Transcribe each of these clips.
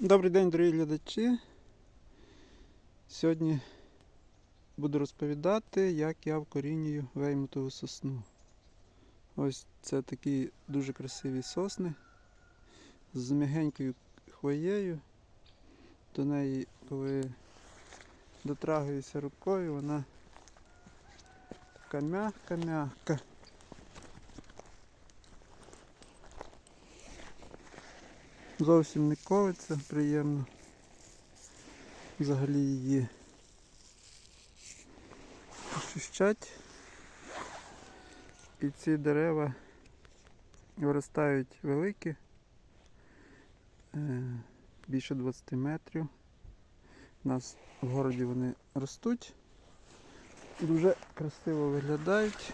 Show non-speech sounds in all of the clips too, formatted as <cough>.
Добрий день, дорогі глядачі. Сьогодні буду розповідати, як я вкорінюю веймутову сосну. Ось це такі дуже красиві сосни з м'ягенькою хвоєю. До неї, коли дотрагуюся рукою, вона така м'яка-м'яка. Зовсім не колиться, приємно. Взагалі її ощущать. І ці дерева виростають великі, е, більше 20 метрів. У нас в городі вони ростуть. Дуже красиво виглядають.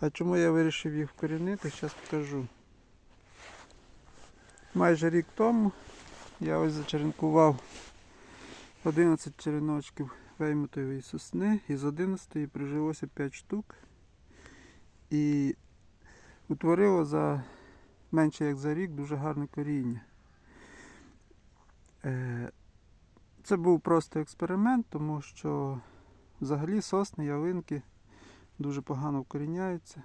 А чому я вирішив їх вкорінити, зараз покажу. Майже рік тому я ось зачеренкував 11 череночків веймутової сосни. Із 11 прижилося 5 штук. І утворило за менше як за рік дуже гарне коріння. Е, Це був просто експеримент, тому що взагалі сосни, ялинки дуже погано вкоріняються.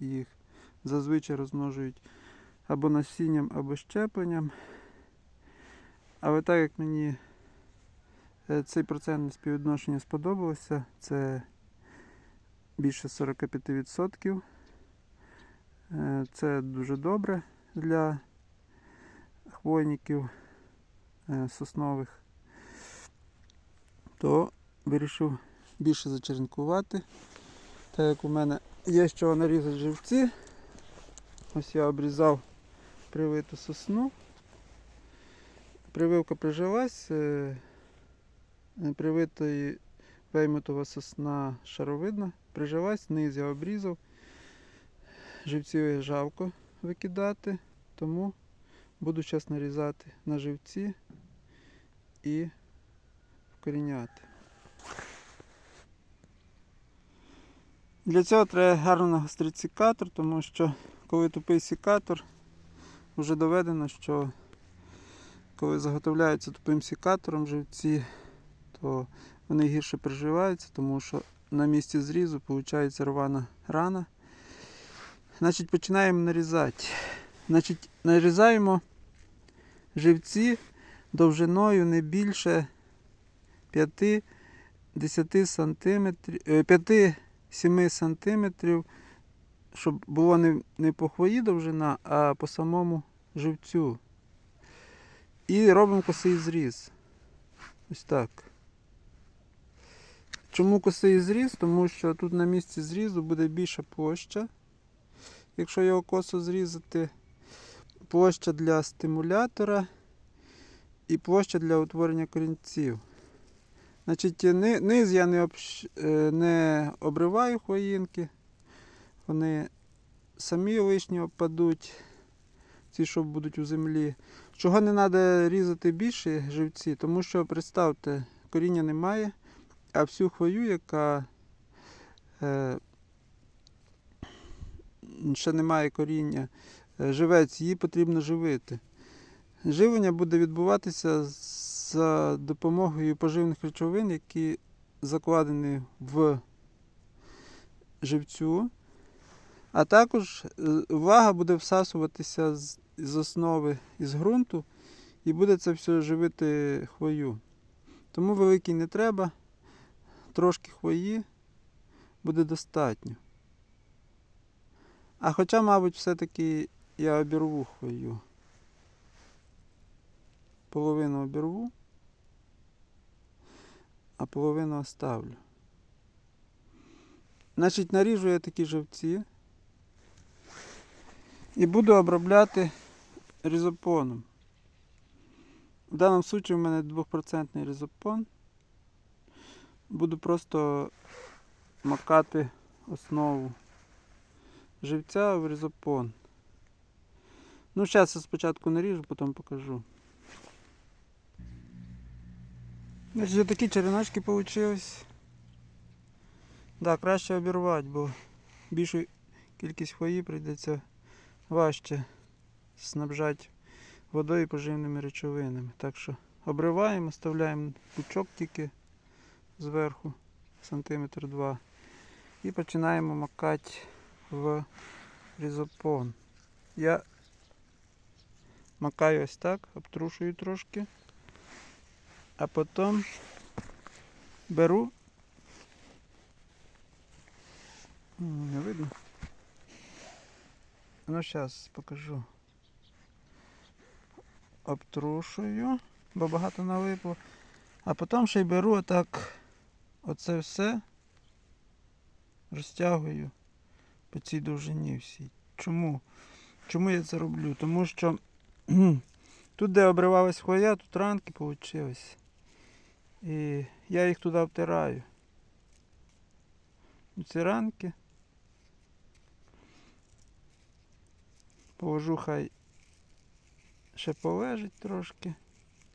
Їх зазвичай розмножують або насінням, або щепленням. Але так як мені е, цей процентне співвідношення сподобалося, це більше 45%. Е, Це дуже добре для хвойників е, соснових, то вирішив більше зачеренкувати. Так як у мене є чого нарізати живці, ось я обрізав привиту сосну. Прививка прижилась, е, привитої веймутова сосна шаровидна, прижилась, низ я обрізав. Живців жалко викидати, тому буду зараз нарізати на живці і вкоріняти. Для цього треба гарно нагострити сікатор, тому що коли тупий сікатор, вже доведено, що коли заготовляються тупим сікатором живці, то вони гірше приживаються, тому що на місці зрізу виходить рвана рана. Значить, починаємо нарізати. Значить, нарізаємо живці довжиною не більше 5-10 сантиметрів, 5-7 сантиметрів, щоб було не, не по хвої довжина, а по самому живцю. І робимо косий зріз. Ось так. Чому косий зріз? Тому що тут на місці зрізу буде більша площа. Якщо його косо зрізати, площа для стимулятора і площа для утворення корінців. Значить, низ я не, е, не обриваю хвоїнки. Вони самі лишні опадуть, ці, що будуть у землі. Чого не треба різати більше живці, тому що, представте, коріння немає, а всю хвою, яка е, ще немає коріння, е, живець, її потрібно живити. Живлення буде відбуватися за допомогою поживних речовин, які закладені в живцю. А також е, влага буде всасуватися з, з основи із ґрунту і буде це все живити хвою. Тому великий не треба, трошки хвої буде достатньо. А хоча, мабуть, все-таки я обірву хвою. Половину обірву, а половину оставлю. Значить, наріжу я такі живці і буду обробляти різопоном. В даному випадку в мене 2% різопон. Буду просто макати основу живця в різопон. Ну, зараз я спочатку наріжу, потім покажу. Значить, такі череночки вийшли. Да, краще обірвати, бо більшу кількість хвої прийдеться важче снабжати водою і поживними речовинами. Так що обриваємо, ставляємо пучок тільки зверху, сантиметр два. І починаємо макати в різопон. Я макаю ось так, обтрушую трошки, а потім беру. Не видно. Ну, зараз покажу. Обтрушую, бо багато налипло. А потім ще й беру отак оце все розтягую по цій довжині всій. Чому? Чому я це роблю? Тому що тут, де обривалась хвоя, тут ранки вийшли. І я їх туди втираю. Ці ранки. Положу хай ще полежить трошки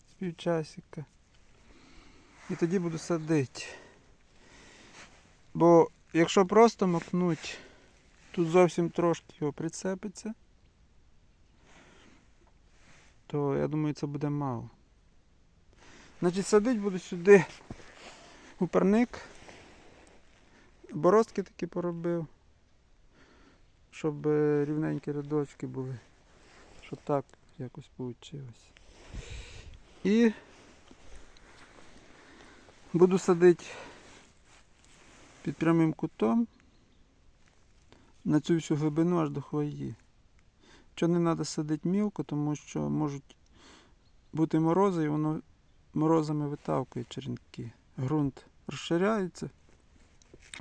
з півчасика. І тоді буду садити. Бо якщо просто макнуть, тут зовсім трошки його прицепиться, то я думаю, це буде мало. Значить, садити буду сюди у парник. Борозки такі поробив, щоб е, рівненькі рядочки були. Щоб так якось вийшло. І буду садити під прямим кутом на цю всю глибину аж до хвої. Що не треба садити мілко, тому що можуть бути морози, і воно морозами витавкує черенки. Ґрунт розширяється.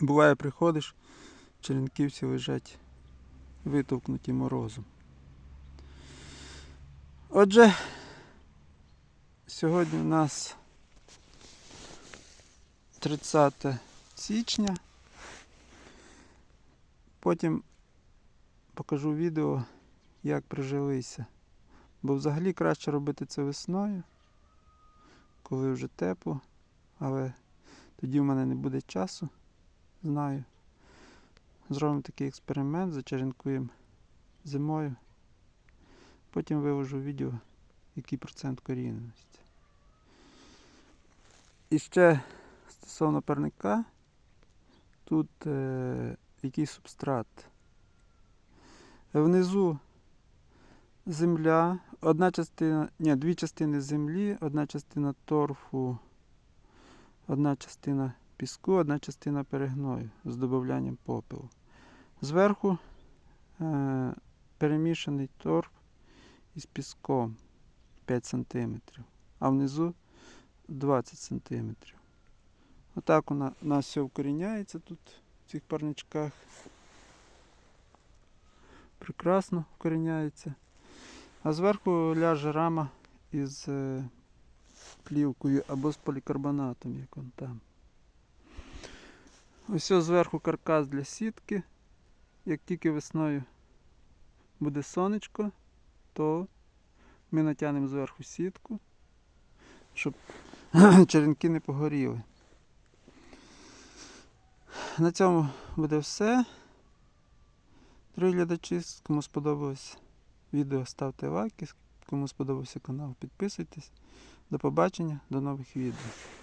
Буває, приходиш, черенки всі лежать витовкнуті морозом. Отже, сьогодні у нас 30 січня. Потім покажу відео, як прижилися. Бо взагалі краще робити це весною, коли вже тепло, але тоді в мене не буде часу, знаю. Зробимо такий експеримент, зачеренкуємо зимою. Потім виложу відео, який процент корінності. І ще стосовно парника, тут е, який субстрат. Внизу земля, одна частина, ні, дві частини землі, одна частина торфу, одна частина піску, одна частина перегною з додаванням попелу. Зверху е, перемішаний торф із піском 5 см, а внизу 20 см. Отак вона, у нас все вкоріняється тут в цих парничках. Прекрасно вкоріняється. А зверху ляже рама із е, плівкою або з полікарбонатом, як он там. Ось зверху каркас для сітки. Як тільки весною буде сонечко, то ми натягнемо зверху сітку, щоб <clears throat> черенки не погоріли. На цьому буде все. Дорогі глядачі, кому сподобалось відео, ставте лайки, кому сподобався канал, підписуйтесь. До побачення, до нових відео.